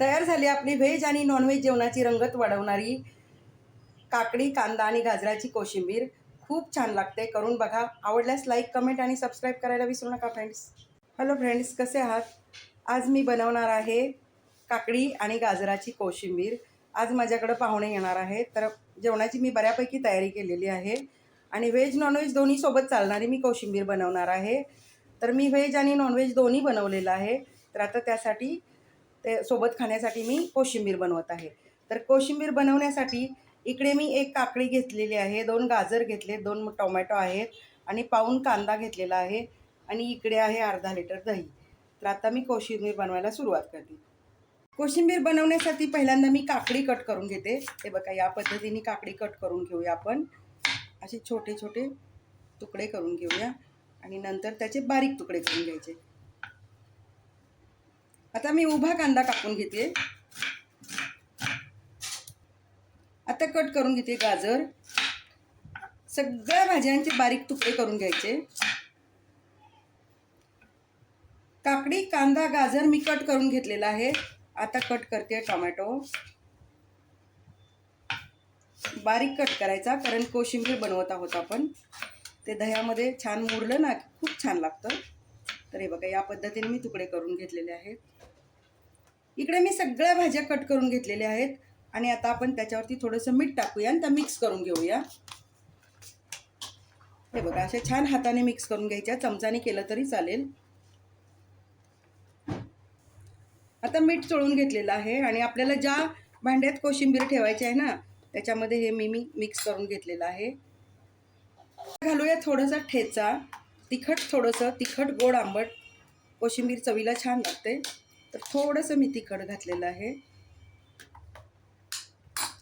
तयार झाली आपली व्हेज आणि नॉनव्हेज जेवणाची रंगत वाढवणारी काकडी कांदा आणि गाजराची कोशिंबीर. खूप छान लागते करून बघा. आवडल्यास लाईक कमेंट आणि सबस्क्राईब करायला विसरू नका फ्रेंड्स हॅलो फ्रेंड्स कसे आहात? आज मी बनवणार आहे काकडी आणि गाजराची कोशिंबीर. आज माझ्याकडं पाहुणे येणार आहे तर जेवणाची मी बऱ्यापैकी तयारी केलेली आहे. आणि व्हेज नॉनव्हेज दोन्ही सोबत चालणारी मी कोशिंबीर बनवणार आहे. तर मी व्हेज आणि नॉनव्हेज दोन्ही बनवलेलं आहे. तर आता त्यासाठी ते सोबत खाण्यासाठी मी कोशिंबीर बनवत आहे. तर कोशिंबीर बनवण्यासाठी इकडे मी एक काकडी घेतलेली आहे दोन गाजर घेतले दोन टोमॅटो आहेत आणि पाऊन कांदा घेतलेला आहे आणि इकडे आहे अर्धा लिटर दही. तर आता मी कोशिंबीर बनवायला सुरुवात करते. कोशिंबीर बनवण्यासाठी पहिल्यांदा मी काकडी कट करून घेते. हे बघा या पद्धतीने काकडी कट करून घेऊया आपण. असे छोटे छोटे तुकडे करून घेऊया आणि नंतर त्याचे बारीक तुकडे करून घ्यायचे. आता मी उभा कांदा कापून घेते. आता कट करून घेते गाजर. सगळ्या भाज्यांचे बारीक तुकडे करून घ्यायचे. काकडी कांदा गाजर मी कट करून घेतलेला आहे. आता कट करते टोमॅटो. बारीक कट करायचा कारण कोशिंबीर बनवत आहोत आपण. ते दह्यामध्ये छान मुरलं ना खूप छान लागतं. तर हे बघा या पद्धतीने मी तुकडे करून घेतलेले आहेत. इकडे मी सगळ्या भाज्या कट करून घेतलेल्या आहेत आणि आता आपण त्याच्यावरती थोडंसं मीठ टाकूया आणि त्या मिक्स करून घेऊया. हे बघा अशा छान हाताने मिक्स करून घ्यायच्या चमचाने केलं तरी चालेल. आता मीठ चोळून घेतलेलं आहे आणि आपल्याला ज्या भांड्यात कोशिंबीर ठेवायची आहे ना त्याच्यामध्ये हे मी मी मिक्स करून घेतलेलं आहे. घालूया थोडासा ठेचा तिखट थोडंसं तिखट गोड आंबट. कोशिंबीर चवीला छान लागते तर थोडंसं मी तिखट घातलेलं आहे.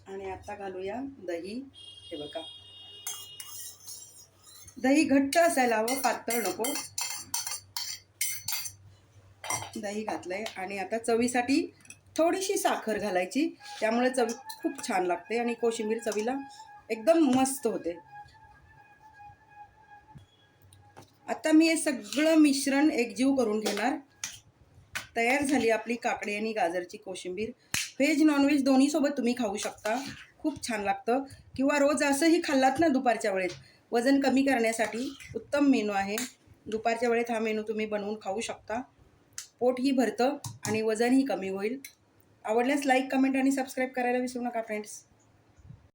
आणि आता घालूया दही. हे बघा. दही घट्ट असायला हवं पातळ नको. दही घातलंय. आणि आता चवीसाठी थोडीशी साखर घालायची. त्यामुळे चवी खूप छान लागते आणि कोशिंबीर चवीला एकदम मस्त होते. आता मी हे सगळं मिश्रण एकजीव करून घेणार. तयार झाली आपली काकडी आणि गाजरची कोशिंबीर. व्हेज नॉनव्हेज दोन्हीसोबत तुम्ही खाऊ शकता. खूप छान लागतं. किंवा रोज असंही खाल्लात ना दुपारच्या वेळेत वजन कमी करण्यासाठी उत्तम मेनू आहे. दुपारच्या वेळेत हा मेनू तुम्ही बनवून खाऊ शकता. पोटही भरतं आणि वजनही कमी होईल. आवडल्यास लाईक कमेंट आणि सबस्क्राईब करायला विसरू नका फ्रेंड्स